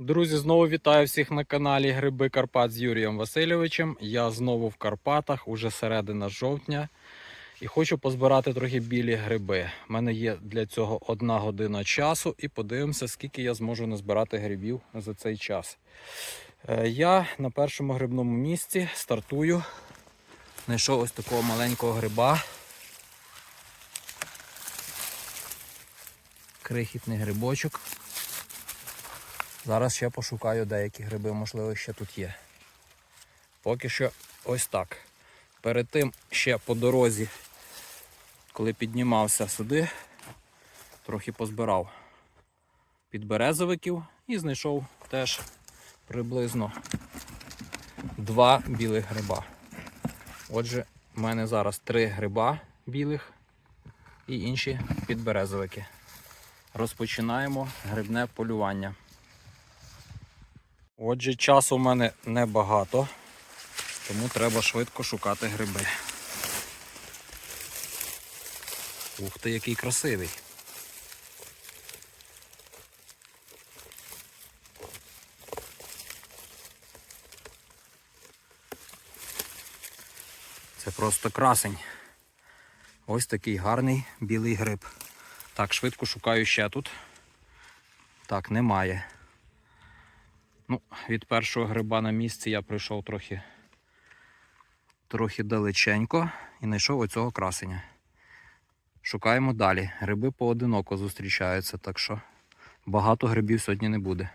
Друзі, знову вітаю всіх на каналі Гриби Карпат з Юрієм Васильовичем. Я знову в Карпатах, уже середина жовтня. І хочу позбирати трохи білі гриби. У мене є для цього одна година часу, і подивимося, скільки я зможу назбирати грибів за цей час. Е, Я на першому грибному місці стартую. Знайшов ось такого маленького гриба. Крихітний грибочок. Зараз ще пошукаю деякі гриби, можливо, ще тут є. Поки що ось так. Перед тим ще по дорозі, коли піднімався сюди, трохи позбирав підберезовиків і знайшов теж приблизно два білих гриба. Отже, в мене зараз три гриба білих і інші підберезовики. Розпочинаємо грибне полювання. Отже, часу в мене небагато, тому треба швидко шукати гриби. Ух ти, який красивий. Це просто красень. Ось такий гарний білий гриб. Так, швидко шукаю ще тут. Так, немає. Ну, від першого гриба на місці я пройшов трохи, трохи далеченько і знайшов оцього красення. Шукаємо далі. Гриби поодиноко зустрічаються, так що багато грибів сьогодні не буде.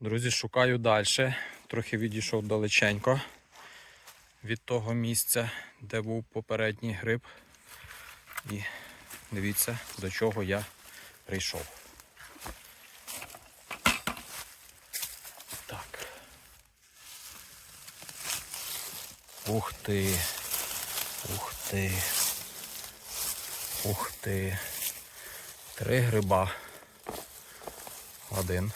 Друзі, шукаю далі. Трохи відійшов далеченько від того місця, де був попередній гриб. І дивіться, до чого я прийшов. Ух ти. Ух ти. Ух ти. Три гриба. Один.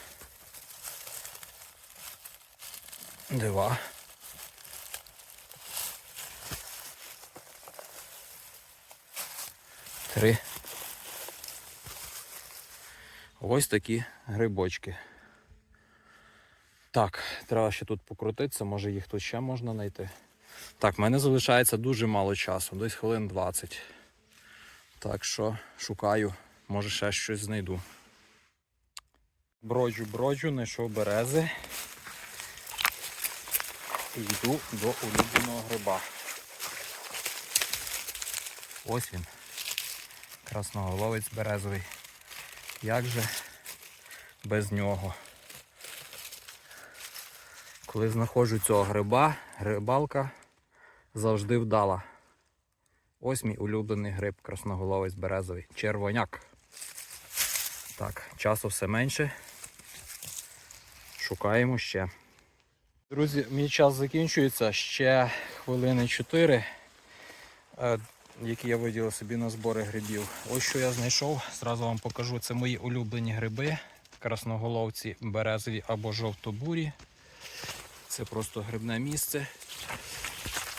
Два. Три. Ось такі грибочки. Так, треба ще тут покрутитися, може їх тут ще можна знайти. Так, в мене залишається дуже мало часу, десь хвилин 20. Так що шукаю, може ще щось знайду. Броджу, броджу, знайшов берези. І йду до улюбленого гриба. Ось він. Красноголовець березовий. Як же без нього? Коли знаходжу цього гриба, грибалка завжди вдала. Ось мій улюблений гриб красноголовець березовий. Червоняк. Так, часу все менше. Шукаємо ще. Друзі, мій час закінчується. Ще хвилини 4, е, які я виділив собі на збори грибів. Ось що я знайшов, зразу вам покажу. Це мої улюблені гриби. Красноголовці березові або жовтобурі. Це просто грибне місце.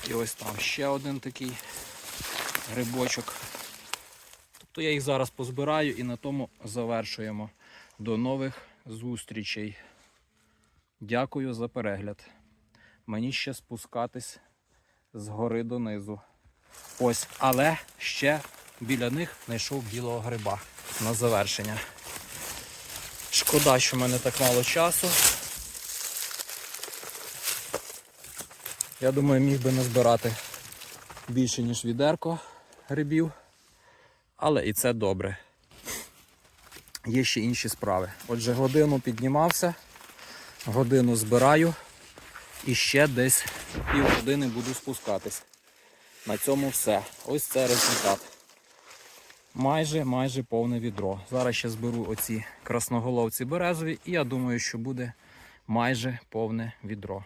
І ось там ще один такий грибочок. Тобто я їх зараз позбираю і на тому завершуємо. До нових зустрічей. Дякую за перегляд. Мені ще спускатись з гори донизу. Ось, але ще біля них знайшов білого гриба на завершення. Шкода, що в мене так мало часу. Я думаю, міг би назбирати більше, ніж відерко грибів. Але і це добре. Є ще інші справи. Отже, годину піднімався, годину збираю і ще десь півгодини буду спускатись. На цьому все. Ось це результат. Майже майже повне відро. Зараз ще зберу оці красноголовці березові і я думаю, що буде майже повне відро.